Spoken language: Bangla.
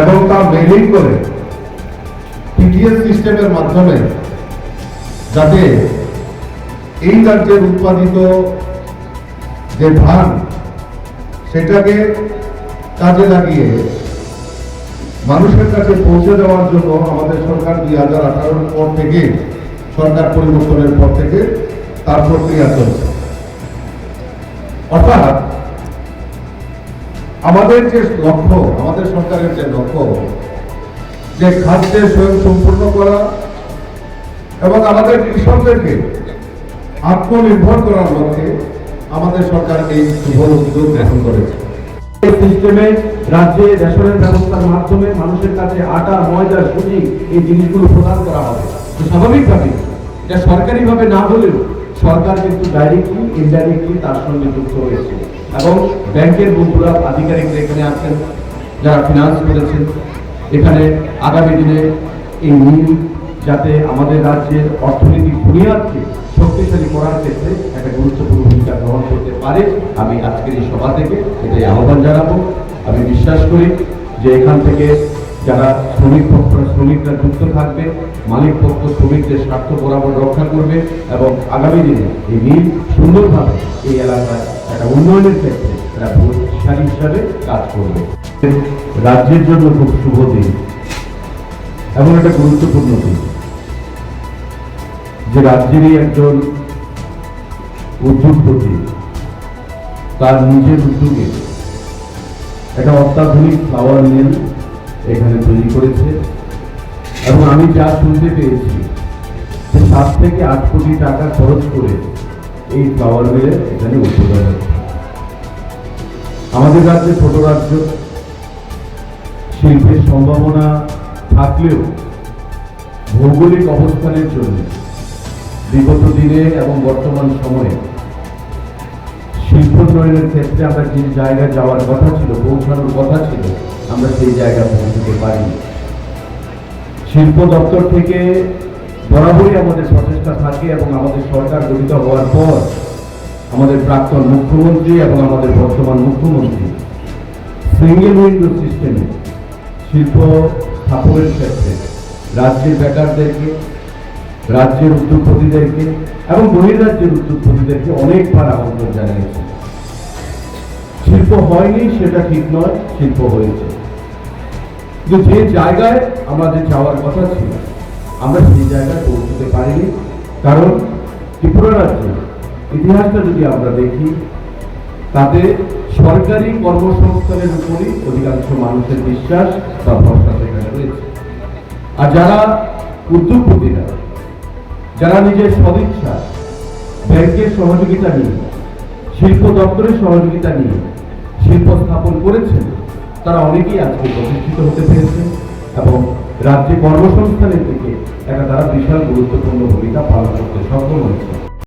এবং তা মেইলিং করে টিটিএস সিস্টেমের মাধ্যমে যাতে এই রাজ্যের উৎপাদিত যে ধান, সেটাকে কাজে লাগিয়ে মানুষের কাছে পৌঁছে দেওয়ার জন্য আমাদের সরকার দুই হাজার আঠারোর পর থেকে, সরকার পরিবর্তনের পর থেকে তার প্রক্রিয়া চলছে। অর্থাৎ আমাদের যে লক্ষ্য, আমাদের সরকারের যে লক্ষ্য, যে খাদ্যে স্বয়ং সম্পূর্ণ করা এবং আমাদের কৃষকদেরকে আত্মনির্ভর করার লক্ষ্যে আমাদের সরকার এই শুভ উদ্যোগ গ্রহণ করেছে। এই সিস্টেমে রাজ্যে রেশনের ব্যবস্থার মাধ্যমে মানুষের কাছে আটা, ময়দা, সুজি এই জিনিসগুলো প্রদান করা হবে। স্বাভাবিকভাবে এটা সরকারিভাবে না হলেও সরকার কিন্তু ডাইরেক্টলি ইনডাইরেক্টলি তার সঙ্গে যুক্ত হয়েছে। এবং ব্যাংকের বন্ধুরা, আধিকারিকরা এখানে আছেন, যারা ফিনান্স করেছেন, এখানে আগামী দিনে এই নীল যাতে আমাদের রাজ্যের অর্থনৈতিক বুনিয়াদকে শক্তিশালী করার ক্ষেত্রে একটা গুরুত্বপূর্ণ ভূমিকা গ্রহণ করতে পারে। আমি আজকের এই সভা থেকে এটাই আহ্বান জানাব। আমি বিশ্বাস করি যে এখান থেকে যারা শ্রমিক শ্রমিকরা যুক্ত থাকবে, মালিক পক্ষ শ্রমিকদের স্বার্থ বরাবর রক্ষা করবে এবং আগামী দিনে এই নীল সুন্দরভাবে এই এলাকায় একটা উন্নয়নের ক্ষেত্রে একটা ভূতশালী হিসাবে কাজ করবে। রাজ্যের জন্য খুব শুভ দিন এমন একটা গুরুত্বপূর্ণ দিন। যে রাজ্যেরই একজন উদ্যোগপতি তার নিজের উদ্যোগে একটা অত্যাধুনিক ফ্লাওয়ার মিল এখানে তৈরি করেছে। এবং আমি যা শুনতে পেয়েছি যে সাত থেকে আট কোটি টাকা খরচ করে এই ফ্লাওয়ার মিলে এখানে উদ্বোধন হচ্ছে আমাদের রাজ্যে ছোট রাজ্য, শিল্পের সম্ভাবনা থাকলেও ভৌগোলিক অবস্থানের জন্য বিগত দিনে এবং বর্তমান সময়ে শিল্পোন্নয়নের ক্ষেত্রে আমরা যে জায়গায় যাওয়ার কথা ছিল, পৌঁছানোর কথা ছিল, আমরা সেই জায়গায় পৌঁছতে পারিনি। শিল্প দপ্তর থেকে বরাবরই আমাদের প্রচেষ্টা থাকে এবং আমাদের সরকার গঠিত হওয়ার পর আমাদের প্রাক্তন মুখ্যমন্ত্রী এবং আমাদের বর্তমান মুখ্যমন্ত্রী সিঙ্গেল উইন্ডো সিস্টেমে শিল্প স্থাপনের ক্ষেত্রে রাজ্যের বেকারদেরকে, রাজ্যের উদ্যোগপতিদেরকে এবং বহির্রাজ্যের উদ্যোগপতিদেরকে অনেকবার আমন্ত্রণ জানিয়েছে। শিল্প হয়নি, সেটা ঠিক নয়, শিল্প হয়েছে। কিন্তু যে জায়গায় আমাদের যাওয়ার কথা ছিল, আমরা সেই জায়গায় পৌঁছতে পারিনি। কারণ ত্রিপুরা রাজ্যের ইতিহাসটা যদি আমরা দেখি, তাতে সরকারি কর্মসংস্থানের উপরই অধিকাংশ মানুষের বিশ্বাস বা ভরসা সেখানে রয়েছে। আর যারা উদ্যোগপতিরা, যারা নিজের সদিচ্ছা, ব্যাংকের সহযোগিতা নিয়ে, শিল্প দপ্তরের সহযোগিতা নিয়ে শিল্প স্থাপন করেছেন তারা অনেকেই আজকে প্রতিষ্ঠিত হতে পেরেছে এবং রাজ্যে কর্মসংস্থানের দিকে একটা তারা বিশাল গুরুত্বপূর্ণ ভূমিকা পালন করতে সক্ষম হয়েছে।